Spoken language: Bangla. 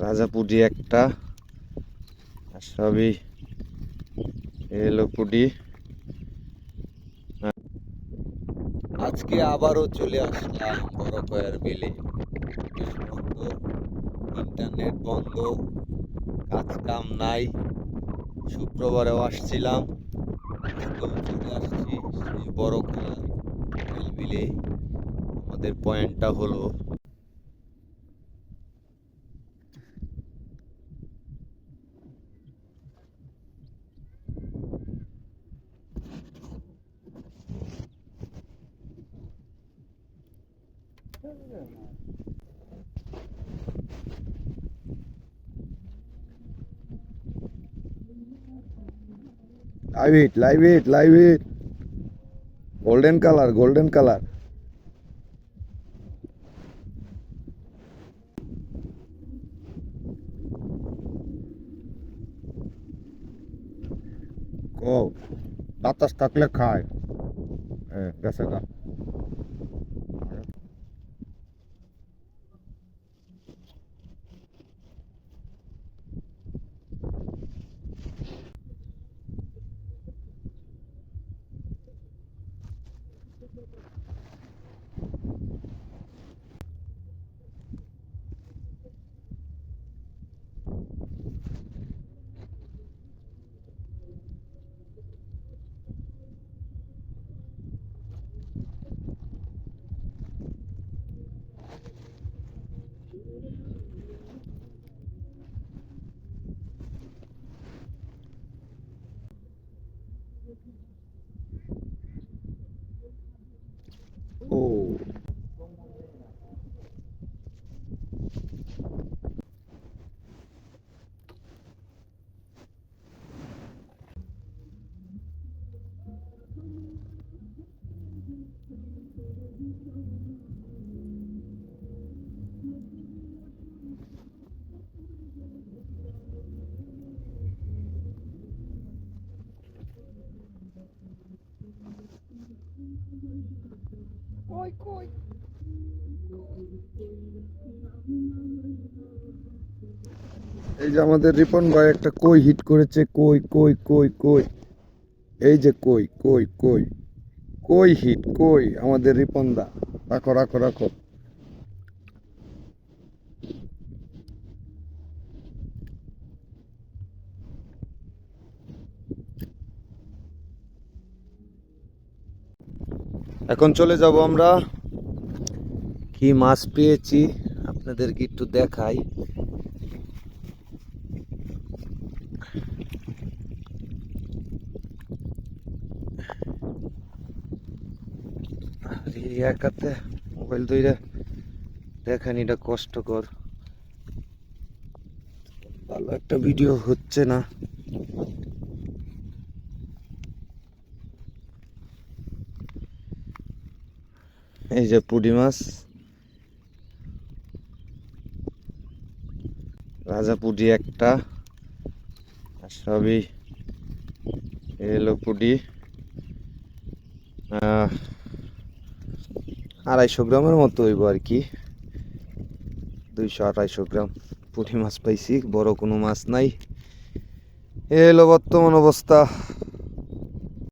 রাজাপুরি একটা, আর সবই এলো পুডি আজকে আবারও চলে আসলাম বড় কয়ার বিলে ইন্টারনেট বন্ধ কাজ কাম নাই। শুক্রবারেও আসছিলাম। চলে আসছি সেই বড় কয়ার বিলে আমাদের পয়েন্টটা হলো live it live it live it golden colour golden colour বাতাস থাকলে খায়। হ্যাঁ গেছে গা এই যে আমাদের রিপন ভাই একটা কই হিট করেছে, কই কই কই কই। এই যে কই কই কই কই হিট, কই আমাদের রিপন দা। রাখো রাখো রাখো। এখন চলে যাব আমরা। কি মাছ পেয়েছি? আপনাদেরকে একটু দেখাই। একাতে মোবাইল ধরে দেখেন এটা কষ্টকর। ভালো একটা ভিডিও হচ্ছে না। এই যে পুডি মাছ। রাজা পুডি একটা সবই এলো পুডি আড়াইশো গ্রামের মতো হইব আর কি। দুইশো আড়াইশো গ্রাম পুঁটি মাছ পাইছি, বড় কোনো মাছ নাই। এ হলো বর্তমান অবস্থা।